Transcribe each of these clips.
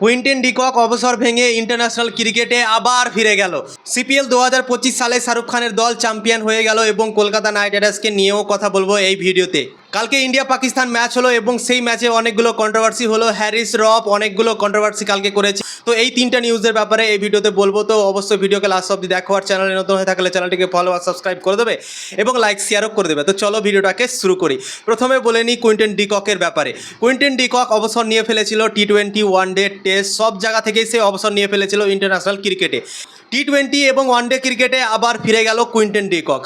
Quinton de Kock অবসর ভেঙে international ক্রিকেটে আবার ফিরে গেল। সিপিএল দু হাজার পঁচিশ সালে শাহরুখ খানের দল চ্যাম্পিয়ন হয়ে গেল এবং কলকাতা নাইট রাইডার্সকে নিয়েও কথা বলব এই ভিডিওতে। কালকে ইন্ডিয়া পাকিস্তান ম্যাচ হলো এবং সেই ম্যাচে অনেকগুলো কন্ট্রোভার্সি হলো। হ্যারিস রফ অনেকগুলো কন্ট্রোভার্সি কালকে করেছে। তো এই তিনটা নিউজের ব্যাপারে এই ভিডিওতে বলব। তো অবশ্যই ভিডিওকে লাস্ট অব্দি দেখো আর চ্যানেলে নতুন হয়ে থাকলে চ্যানেলটিকে ফলো আর সাবস্ক্রাইব করে দেবে এবং লাইক শেয়ারও করে দেবে। তো চলো ভিডিওটাকে শুরু করি। প্রথমে বলে নিই কুইন্টেন ডিককের ব্যাপারে। কুইন্টেন ডিকক অবসর নিয়ে ফেলেছিল T twenty one day test সব জায়গা থেকেই সে অবসর নিয়ে ফেলেছিল ইন্টারন্যাশনাল ক্রিকেটে টি টোয়েন্টি এবং ওয়ান ডে ক্রিকেটে আবার ফিরে গেল কুইন্টেন ডিকক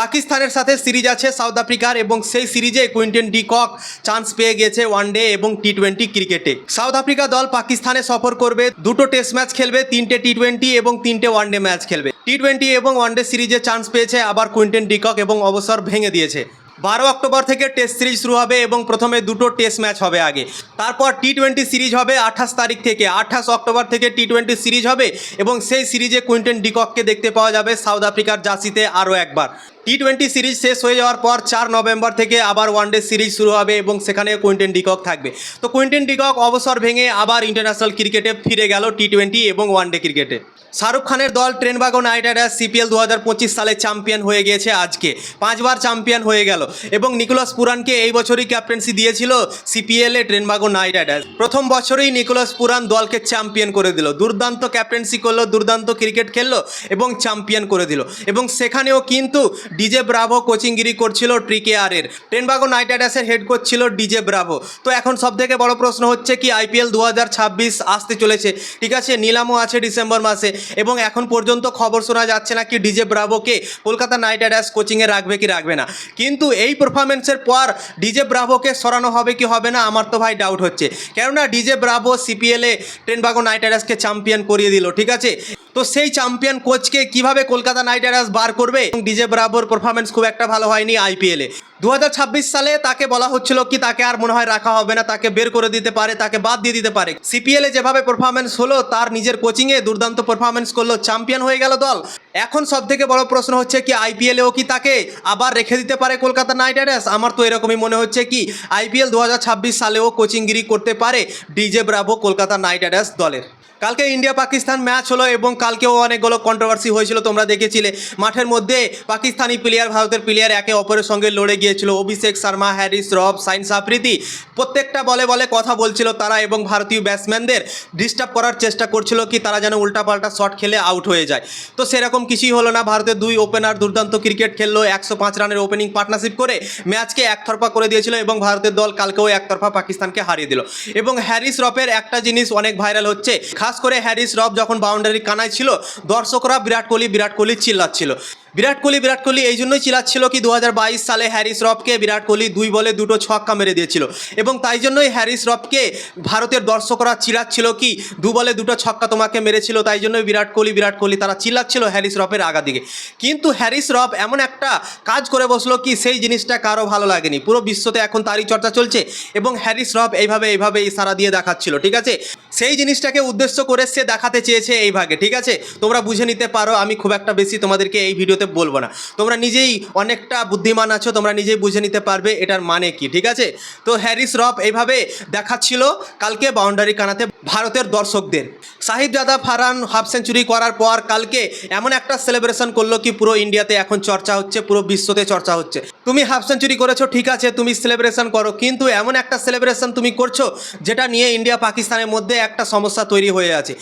পাকিস্তানের সাথে সিরিজ আছে সাউথ আফ্রিকার এবং সেই সিরিজে কুইন্টেন ডিকক চান্স পেয়ে গেছে ওয়ান ডে এবং টি টোয়েন্টি ক্রিকেটে সাউথ আফ্রিকা দল পাকিস্তানে সফর করবে দুটো টেস্ট ম্যাচ খেলবে, তিনটে টি টোয়েন্টি এবং তিনটে ওয়ান ডে ম্যাচ খেলবে। টি টোয়েন্টি এবং ওয়ান ডে সিরিজে চান্স পেয়েছে আবার কুইন্টেন ডিকক এবং অবসর ভেঙে দিয়েছে। বারো অক্টোবর থেকে টেস্ট সিরিজ শুরু হবে এবং প্রথমে দুটো টেস্ট ম্যাচ হবে আগে। তারপর টি টোয়েন্টি সিরিজ হবে আঠাশ তারিখ থেকে। আঠাশ অক্টোবর থেকে টি টোয়েন্টি সিরিজ হবে এবং সেই সিরিজে কুইন্টেন ডিকককে দেখতে পাওয়া যাবে সাউথ আফ্রিকার জার্সিতে আরও একবার। টি টোয়েন্টি সিরিজ শেষ হয়ে যাওয়ার পর চার নভেম্বর থেকে আবার ওয়ানডে সিরিজ শুরু হবে এবং সেখানে কুইন্টেন ডিকক থাকবে। তো কুইন্টেন ডিকক অবসর ভেঙে আবার ইন্টারন্যাশনাল ক্রিকেটে ফিরে গেল টি টোয়েন্টি এবং ওয়ানডে ক্রিকেটে শাহরুখ খানের দল ট্রেনবাগো নাইট রাইডার্স সিপিএল দু হাজার পঁচিশ সালে চ্যাম্পিয়ন হয়ে গিয়েছে আজকে। পাঁচবার চ্যাম্পিয়ন হয়ে গেল এবং নিকোলাস পুরানকে এই বছরই ক্যাপ্টেন্সি দিয়েছিল সিপিএলে ট্রেনবাগো নাইট রাইডার্স প্রথম বছরেই নিকোলাস পুরান দলকে চ্যাম্পিয়ন করে দিল। দুর্দান্ত ক্যাপ্টেন্সি করল, দুর্দান্ত ক্রিকেট খেললো এবং চ্যাম্পিয়ন করে দিল। এবং সেখানেও কিন্তু ডিজে ব্রাভো কোচিংগিরি করছিল ট্রিকে আরের ট্রেনবাগো নাইট রাইডার্সের হেড কোচ ছিল ডিজে ব্রাভো। তো এখন সব থেকে বড় প্রশ্ন হচ্ছে কি, আইপিএল দু হাজার ছাব্বিশ আসতে চলেছে। ঠিক আছে, নিলামও আছে ডিসেম্বর মাসে এবং এখন পর্যন্ত খবর শোনা যাচ্ছে না কি ডিজে ব্রাভোকে কলকাতা নাইট রাইডার্স কোচিংয়ে রাখবে কি রাখবে না। কিন্তু এই পারফরমেন্সের পর ডিজে ব্রাভোকে সরানো হবে কি হবে না, আমার তো ভাই ডাউট হচ্ছে। কেননা ডিজে ব্রাভো সিপিএলে ট্রেনবাগো নাইট রাইডার্সকে চ্যাম্পিয়ন করিয়ে দিল, ঠিক আছে? তো সেই চ্যাম্পিয়ন কোচকে কীভাবে কলকাতা নাইট রাইডার্স বার করবে এবং ডিজে ব্রাভোর পারফরমেন্স খুব একটা ভালো হয়নি আইপিএলে দু হাজার ছাব্বিশ সালে তাকে বলা হচ্ছিল কি, তাকে আর মনে হয় রাখা হবে না, তাকে বের করে দিতে পারে, তাকে বাদ দিয়ে দিতে পারে। সিপিএলে যেভাবে পারফরমেন্স হলো, তার নিজের কোচিংয়ে দুর্দান্ত পারফরমেন্স করল চ্যাম্পিয়ন হয়ে গেল দল। এখন সব থেকে বড় প্রশ্ন হচ্ছে কি আইপিএলেও কি তাকে আবার রেখে দিতে পারে কলকাতা নাইট রাইডার্স? আমার তো এরকমই মনে হচ্ছে কি আইপিএল দু হাজার ছাব্বিশ সালেও কোচিংগিরি করতে পারে DJ Bravo Kolkata Knight Riders দলের। কালকে ইন্ডিয়া পাকিস্তান ম্যাচ হলো এবং কালকেও অনেকগুলো কন্ট্রোভার্সি হয়েছিল, তোমরা দেখেছিলে। মাঠের মধ্যে পাকিস্তানি প্লেয়ার ভারতের প্লেয়ার একে অপরের সঙ্গে লড়ে গিয়েছিল। অভিষেক শর্মা, হ্যারিস, রব, সাইন্স আফ্রিদি। প্রত্যেকটা বলে বলে কথা বলছিল তারা এবং ভারতীয় ব্যাটসম্যানদের ডিস্টার্ব করার চেষ্টা করছিল কি তারা যেন উল্টাপাল্টা শট খেলে আউট হয়ে যায়। তো সেরকম কিছুই হলো না। ভারতের দুই ওপেনার দুর্দান্ত ক্রিকেট খেললো, একশো পাঁচ রানের ওপেনিং পার্টনারশিপ করে ম্যাচকে একতরফা করে দিয়েছিল এবং ভারতের দল কালকেও একতরফা পাকিস্তানকে হারিয়ে দিল। এবং হ্যারিস রফের একটা জিনিস অনেক ভাইরাল হচ্ছে, খাস করে হ্যারিস রফ যখন বাউন্ডারি কানায় ছিল, দর্শকরা বিরাট কোহলি বিরাট কোহলি চিল্লাচ্ছিল। বিরাট কোহলি বিরাট কোহলি এই জন্যই চিলাচ্ছিল কি দু হাজার বাইশ সালে হ্যারিস রফকে বিরাট কোহলি দুই বলে দুটো ছক্কা মেরে দিয়েছিল। এবং তাই জন্যই হ্যারিস রফকে ভারতের দর্শকরা চিলাচ্ছিল কি দু বলে দুটো ছক্কা তোমাকে মেরেছিল, তাই জন্যই বিরাট কোহলি বিরাট কোহলি তারা চিল্লাচ্ছিল হ্যারিস রফের আগা দিকে কিন্তু হ্যারিস রফ এমন একটা কাজ করে বসল কি সেই জিনিসটা কারও ভালো লাগেনি। পুরো বিশ্বতে এখন তারই চর্চা চলছে এবং হ্যারিস রফ এইভাবে এইভাবে ইশারা দিয়ে দেখাচ্ছিল, ঠিক আছে? সেই জিনিসটাকে উদ্দেশ্য করে সে দেখাতে চেয়েছে এই ভাগে, ঠিক আছে? তোমরা বুঝে নিতে পারো, আমি খুব একটা বেশি তোমাদেরকে এই ভিডিওতে বলব না। তোমরা নিজেই অনেকটা বুদ্ধিমান আছো, তোমরা নিজেই বুঝে নিতে পারবে এটার মানে কি, ঠিক আছে? তো হ্যারিস রফ এইভাবে দেখাচ্ছিল, কালকে বাউন্ডারি কানাতে ভারতের দর্শকদের। সাহিব জাদা ফারহান হাফ সেঞ্চুরি করার পর কালকে এমন একটা সেলিব্রেশন করল কি পুরো ইন্ডিয়াতে এখন চর্চা হচ্ছে, পুরো বিশ্বতে চর্চা হচ্ছে। তুমি হাফ সেঞ্চুরি করেছ, ঠিক আছে, তুমি সেলিব্রেশন করো, কিন্তু এমন একটা সেলিব্রেশন তুমি করছ যেটা নিয়ে ইন্ডিয়া পাকিস্তানের মধ্যে একটা সমস্যা তৈরি হয়ে আছে।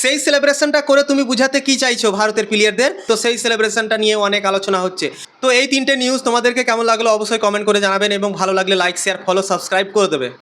সেই সেলিব্রেশনটা করে তুমি বুঝাতে কি চাইছো ভারতের প্লেয়ারদের তো সেই সেলিব্রেশনটা নিয়ে অনেক আলোচনা হচ্ছে। তো এই তিনটে নিউজ তোমাদেরকে কেমন লাগল অবশ্যই কমেন্ট করে জানাবেন এবং ভালো লাগলে লাইক শেয়ার ফলো সাবস্ক্রাইব করে দেবে।